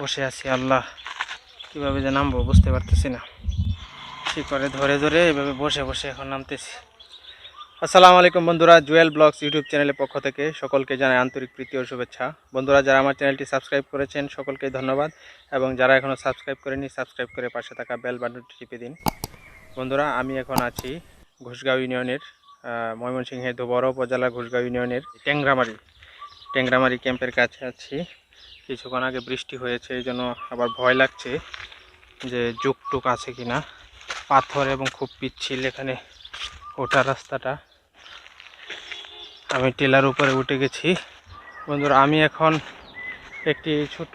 বসে আছি, আল্লাহ। কীভাবে যে নামবো বুঝতে পারতেছি না। শিকড়ে ধরে ধরে এভাবে বসে বসে এখন নামতেছি। আসসালামু আলাইকুম বন্ধুরা, জুয়েল ব্লগস ইউটিউব চ্যানেলের পক্ষ থেকে সকলকে জানাই আন্তরিক প্রীতি ও শুভেচ্ছা। বন্ধুরা, যারা আমার চ্যানেলটি সাবস্ক্রাইব করেছেন, সকলকে ধন্যবাদ। এবং যারা এখনও সাবস্ক্রাইব করেনি সাবস্ক্রাইব করে পাশে থাকা বেল বাটনটি টিপে দিন। বন্ধুরা, আমি এখন আছি ঘুষগাঁও ইউনিয়নের ময়মনসিংহের ধোবড় উপজেলার ঘুষগাঁও ইউনিয়নের ট্যাংরামারি ট্যাংরামারি ক্যাম্পের কাছে আছি। কিছুক্ষণ আগে বৃষ্টি হয়েছে, এই জন্য আবার ভয় লাগছে যে যুগ টুক আছে কিনা। পাথর এবং খুব পিচ্ছিল এখানে ওঠার রাস্তাটা। আমি টিলার উপরে উঠে গেছি। বন্ধুরা, আমি এখন একটি ছোট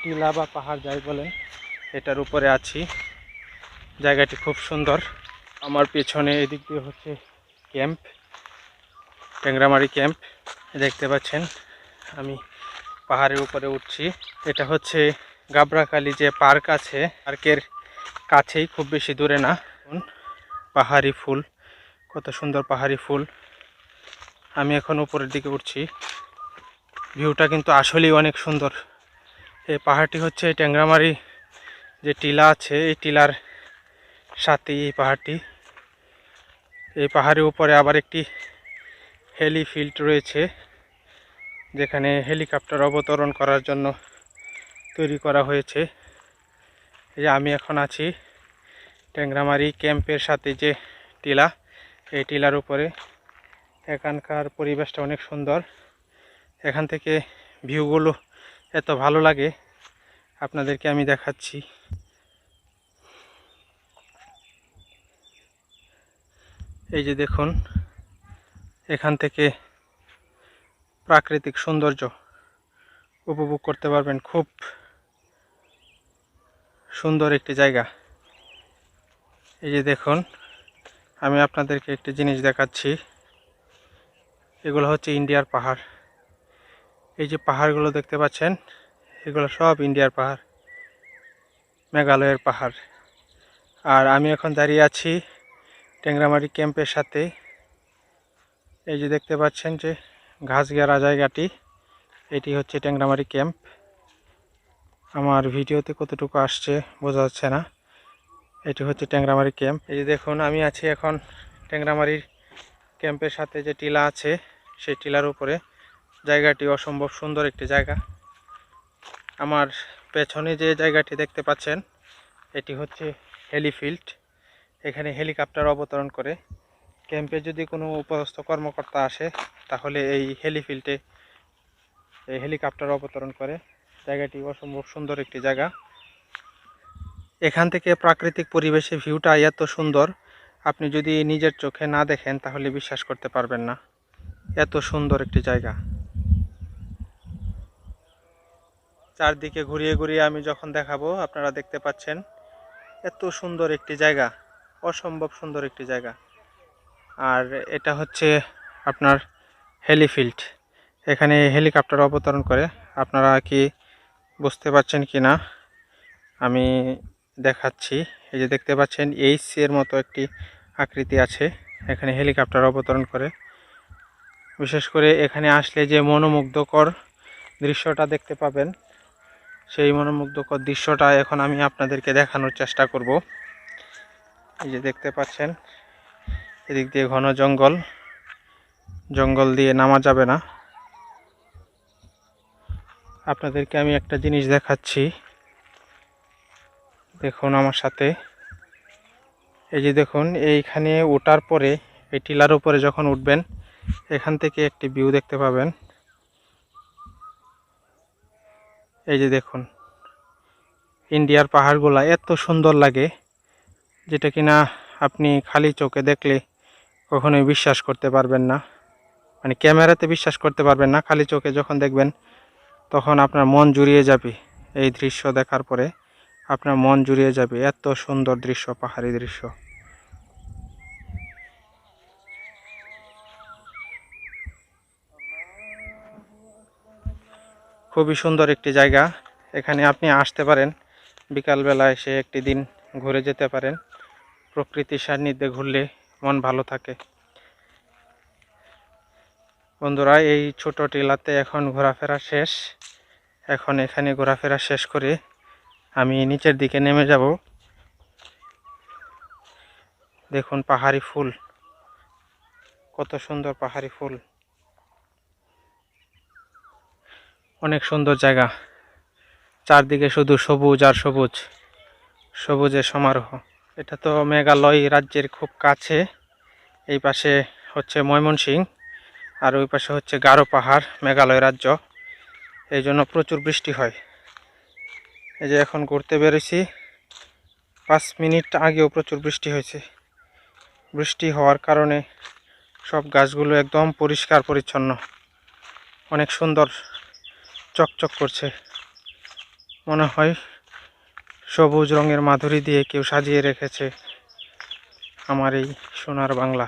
টিলা বা পাহাড় যাই বলেন, এটার উপরে আছি। জায়গাটি খুব সুন্দর। আমার পেছনে এদিক দিয়ে হচ্ছে ক্যাম্প, ট্যাংরামারি ক্যাম্প, দেখতে পাচ্ছেন। আমি পাহাড়ের উপরে উঠছি। এটা হচ্ছে গাবরাকালি যে পার্ক আছে। পার্কের কাছেই খুব বেশি দূরে না। পাহাড়ি ফুল, কত সুন্দর পাহাড়ি ফুল। আমি এখন উপরের দিকে উঠছি। ভিউটা কিন্তু আসলেই অনেক সুন্দর। এই পাহাড়টি হচ্ছে ট্যাংরামারি যে টিলা আছে, এই টিলার সাথে এই পাহাড়টি। এই পাহাড়ের উপরে আবার একটি হেলি ফিল্ড রয়েছে। যেখানে হেলিকপ্টার অবতরণ করার জন্য তৈরি করা হয়েছে। এই যে আমি এখন আছি ট্যাংরামারি ক্যাম্পের সাথে যে টিলা, এই টিলার উপরে। এখানকার পরিবেশটা অনেক সুন্দর। এখান থেকে ভিউগুলো এত ভালো লাগে, আপনাদেরকে আমি দেখাচ্ছি। এই যে দেখুন, এখান থেকে প্রাকৃতিক সৌন্দর্য উপভোগ করতে পারবেন। খুব সুন্দর একটি জায়গা। এই যে দেখুন, আমি আপনাদেরকে একটি জিনিস দেখাচ্ছি। এগুলো হচ্ছে ইন্ডিয়ার পাহাড়। এই যে পাহাড়গুলো দেখতে পাচ্ছেন, এগুলো সব ইন্ডিয়ার পাহাড়, মেঘালয়ের পাহাড়। আর আমি এখন দাঁড়িয়ে আছি ট্যাংরামারি ক্যাম্পের সাথে। এই যে দেখতে পাচ্ছেন যে ঘাসগেরা জায়গাটি, এটি হচ্ছে ট্যাংরামারি ক্যাম্প। আমার ভিডিওতে কতটুকু আসছে বোঝা যাচ্ছে না। এটি হচ্ছে ট্যাংরামারি ক্যাম্প। এই দেখুন, আমি আছি এখন ট্যাংরামারির ক্যাম্পের সাথে যে টিলা আছে, সেই টিলার উপরে। জায়গাটি অসম্ভব সুন্দর একটি জায়গা। আমার পেছনে যে জায়গাটি দেখতে পাচ্ছেন, এটি হচ্ছে হেলিফিল্ড। এখানে হেলিকপ্টার অবতরণ করে। ক্যাম্পে যদি কোনো উপরস্থ কর্মকর্তা আসে, তাহলে এই হেলিফিল্ডে, এই হেলিকপ্টার অবতরণ করে। জায়গাটি অসম্ভব সুন্দর একটি জায়গা। এখান থেকে প্রাকৃতিক পরিবেশে ভিউটা এত সুন্দর, আপনি যদি নিজের চোখে না দেখেন, তাহলে বিশ্বাস করতে পারবেন না। এত সুন্দর একটি জায়গা। চারদিকে ঘুরিয়ে ঘুরিয়ে আমি যখন দেখাবো, আপনারা দেখতে পাচ্ছেন, এত সুন্দর একটি জায়গা, অসম্ভব সুন্দর একটি জায়গা। আর এটা হচ্ছে আপনার হেলিফিল্ড। এখানে হেলিকপ্টার অবতরণ করে। আপনারা কি বুঝতে পারছেন কি না? আমি দেখাচ্ছি। এই যে দেখতে পাচ্ছেন এইচ এর মতো একটি আকৃতি আছে। এখানে হেলিকপ্টার অবতরণ করে। বিশেষ করে এখানে আসলে যে মনোমুগ্ধকর দৃশ্যটা দেখতে পাবেন, সেই মনোমুগ্ধকর দৃশ্যটা এখন আমি আপনাদেরকে দেখানোর চেষ্টা করব। এই যে দেখতে পাচ্ছেন এদিক দিয়ে ঘন জঙ্গল। জঙ্গল দিয়ে নামা যাবে না। আপনাদেরকে আমি একটা জিনিস দেখাচ্ছি। দেখুন আমার সাথে। এই যে দেখুন, এইখানে ওঠার পরে এই টিলার উপরে যখন উঠবেন, এখান থেকে একটি ভিউ দেখতে পাবেন। এই যে দেখুন, ইন্ডিয়ার পাহাড়গুলা এত সুন্দর লাগে, যেটা কিনা আপনি খালি চোখে দেখলে কখনোই বিশ্বাস করতে পারবেন না। মানে ক্যামেরাতে বিশ্বাস করতে পারবেন না, খালি চোখে যখন দেখবেন, তখন আপনার মন জুড়িয়ে যাবে এই দৃশ্য দেখার পরে। আপনার মন জুড়িয়ে যাবে এত সুন্দর দৃশ্য, পাহাড়ি দৃশ্য। খুবই সুন্দর একটি জায়গা। এখানে আপনি আসতে পারেন বিকালবেলা এসে একটি দিন ঘুরে যেতে পারেন। প্রকৃতির সান্নিধ্যে ঘুরলে মন ভালো থাকে। বন্ধুরা, এই ছোট টিলাতে এখন ঘোরাফেরা শেষ। এখন এখানে ঘোরাফেরা শেষ করে আমি নিচের দিকে নেমে যাব। দেখুন পাহাড়ি ফুল। কত সুন্দর পাহাড়ি ফুল। অনেক সুন্দর জায়গা। চারদিকে শুধু সবুজ আর সবুজ। সবুজের সমারোহ। এটা তো মেঘালয় রাজ্যের খুব কাছে। এই পাশে হচ্ছে ময়মনসিং আর ওই পাশে হচ্ছে গারো পাহাড়, মেঘালয় রাজ্য। এই জন্য প্রচুর বৃষ্টি হয়। এই যে এখন ঘুরতে বেরোছি পাঁচ মিনিট আগেও প্রচুর বৃষ্টি হয়েছে। বৃষ্টি হওয়ার কারণে সব গাছগুলো একদম পরিষ্কার পরিচ্ছন্ন। অনেক সুন্দর চকচক করছে। মনে হয় সবুজ রঙের মাধুরী দিয়ে কেউ সাজিয়ে রেখেছে আমার এই সোনার বাংলা।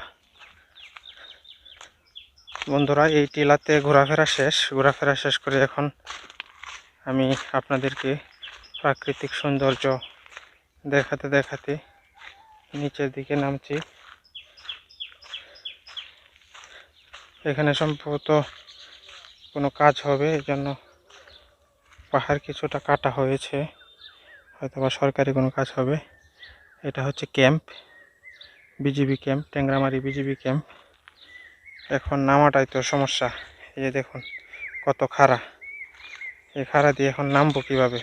বন্ধুরা, এই টিলাতে ঘোরাফেরা শেষ। ঘোরাফেরা শেষ করে এখন আমি আপনাদেরকে প্রাকৃতিক সৌন্দর্য দেখাতে দেখাতে নিচের দিকে নামছি। এখানে সম্ভবত কোনো কাজ হবে এই জন্য পাহাড় কিছুটা কাটা হয়েছে। হয়তো বা সরকারি কোনো কাজ হবে। এটা হচ্ছে camp, BGB camp, Tangramari BGB camp. এখন নামাটাই তো সমস্যা। এই যে দেখুন, কত খাড়া। এই খাড়া দিয়ে এখন নামবো কীভাবে?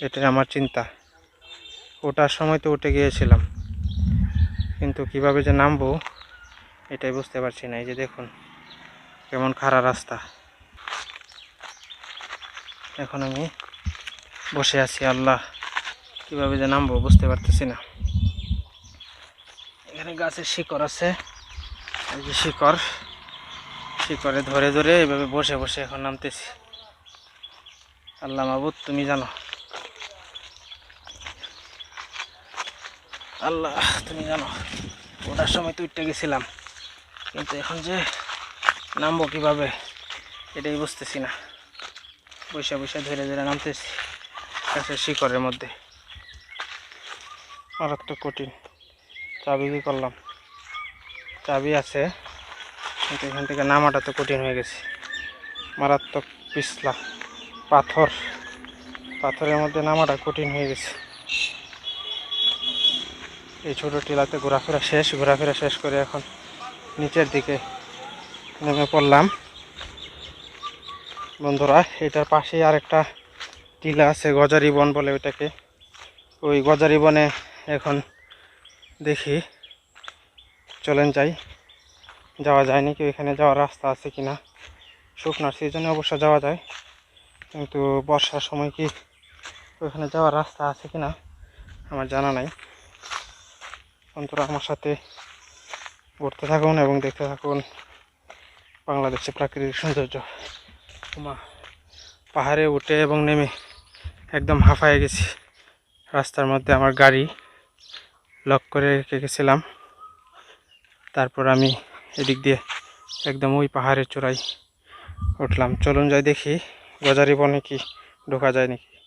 এটাই আমার চিন্তা। ওটার সময় তো উঠে গিয়েছিলাম। কিন্তু কীভাবে যে নামবো, এটাই বুঝতে পারছি না। এই যে দেখুন, কেমন খাড়া রাস্তা। এখন আমি বসে আছি, আল্লাহ। কীভাবে যে নামবো বুঝতে পারতেছি না। এখানে গাছের শিকড় আছে। এই যে শিকড়, শিকড়ে ধরে ধরে এভাবে বসে বসে এখন নামতেছি। আল্লাহ মাবুদ, তুমি জানো? আল্লাহ, তুমি জানো? ওটার সময় তো উঠতে গেছিলাম। কিন্তু এখন যে নামবো কীভাবে, এটাই বুঝতেছি না। বসে বসে ধরে ধরে নামতেছি গাছের শিকড়ের মধ্যে। মারাত্মক কঠিন। চাবি কি করলাম? চাবি আছে, কিন্তু এখান থেকে নামাটা তো কঠিন হয়ে গেছে। মারাত্মক পিছলা, পাথর। পাথরের মধ্যে নামাটা কঠিন হয়ে গেছে। এই ছোটো টিলাতে ঘোরাফেরা শেষ ঘোরাফেরা শেষ করে এখন নিচের দিকে নেমে পড়লাম। বন্ধুরা, এটার পাশেই আরেকটা টিলা আছে গজারি বন বলে ওইটাকে। ওই গজারি বনে এখন দেখি চলেন যাই। যাওয়া যায় নাকি ওইখানে যাওয়ার রাস্তা আছে কি না শুকনার সিজনে অবশ্য যাওয়া যায়। কিন্তু বর্ষার সময় কি ওইখানে যাওয়ার রাস্তা আছে কি না আমার জানা নাই। বন্ধুরা, আমার সাথে ঘুরতে থাকুন এবং দেখতে থাকুন বাংলাদেশের প্রাকৃতিক সৌন্দর্য। মা পাহাড়ে উঠে এবং নেমে একদম হাঁফায় গেছি। রাস্তার মধ্যে আমার গাড়ি। লক করে রেখে গেছিলাম। তারপর আমি এদিক দিয়ে একদম ওই পাহাড়ের চূড়ায় উঠলাম। চলুন যাই দেখি গজারি বনে কি ঢোকা যায় নাকি?